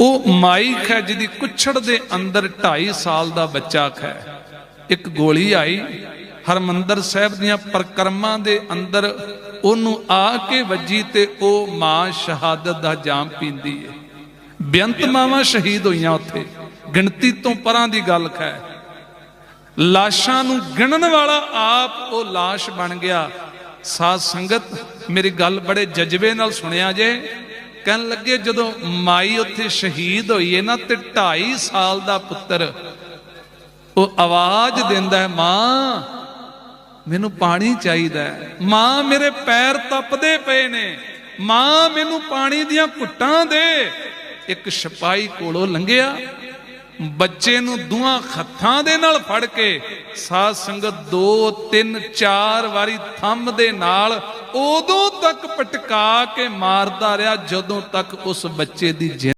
ਉਹ ਮਾਈ ਖੈ ਜਿਹਦੀ ਕੁੱਛੜ ਦੇ ਅੰਦਰ 2.5 ਸਾਲ ਦਾ ਬੱਚਾ ਖੈ। ਇੱਕ ਗੋਲੀ ਆਈ, ਹਰਮੰਦਰ ਸਾਹਿਬ ਦੀਆਂ ਪ੍ਰਕਰਮਾਂ ਦੇ ਅੰਦਰ ਉਹਨੂੰ ਆ ਕੇ ਵੱਜੀ ਤੇ ਉਹ ਮਾਂ ਸ਼ਹਾਦਤ ਦਾ ਜਾਮ ਪੀਂਦੀ ਏ। ਬੇਅੰਤ ਮਾਵਾਂ ਸ਼ਹੀਦ ਹੋਈਆਂ ਉੱਥੇ। ਗਿਣਤੀ ਤੋਂ ਪਰਾਂ ਦੀ ਗੱਲ ਖੈ। ਲਾਸ਼ਾਂ ਨੂੰ ਗਿਣਨ ਵਾਲਾ ਆਪ ਉਹ ਲਾਸ਼ ਬਣ ਗਿਆ। ਸਾਧ ਸੰਗਤ, ਮੇਰੀ ਗੱਲ ਬੜੇ ਜਜ਼ਬੇ ਨਾਲ ਸੁਣਿਆ ਜੇ। ਕਹਿਣ ਲੱਗੇ, ਜਦੋਂ ਮਾਈ ਉੱਥੇ ਸ਼ਹੀਦ ਹੋਈ ਹੈ ਨਾ ਤੇ 2.5 ਸਾਲ ਦਾ ਪੁੱਤਰ, ਉਹ ਆਵਾਜ਼ ਦਿੰਦਾ ਹੈ, ਮਾਂ, ਮੈਨੂੰ ਪਾਣੀ ਚਾਹੀਦਾ ਹੈ। ਮਾਂ ਮੇਰੇ ਪੈਰ ਤਪਦੇ ਪਏ ਨੇ। ਮਾਂ ਮੈਨੂੰ ਪਾਣੀ ਦੀਆਂ ਘੁੱਟਾਂ ਦੇ। ਇੱਕ ਸਿਪਾਹੀ ਕੋਲੋਂ ਲੰਘਿਆ। ਬੱਚੇ ਨੂੰ ਦੋਹਾਂ ਹੱਥਾਂ ਦੇ ਨਾਲ ਫੜ ਕੇ ਸਾਧ ਸੰਗਤ 2 3 4 ਵਾਰੀ ਥੰਮ ਦੇ ਨਾਲ ਉਦੋਂ ਤੱਕ ਪਟਕਾ ਕੇ ਮਾਰਦਾ ਰਿਹਾ ਜਦੋਂ ਤੱਕ ਉਸ ਬੱਚੇ ਦੀ ਜਿੰਦ